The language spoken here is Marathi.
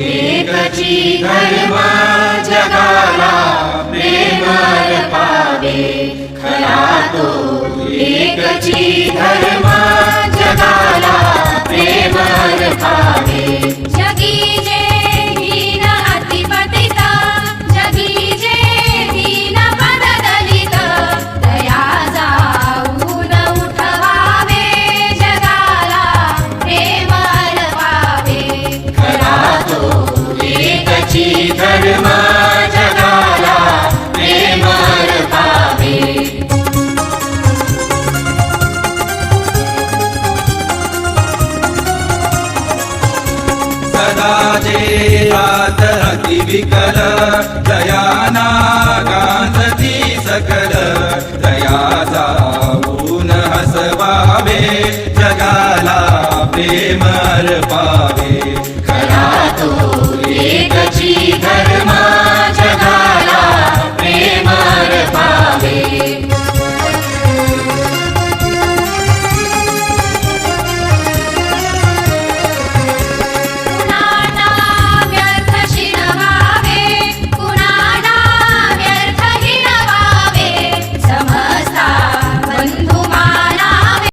एकची धर्मा जगाला प्रेमर पावे. खरा तो एकची धर्म विकल दयाना गांधती सकल दया जाऊन हसवावे जगाला प्रेमर पावे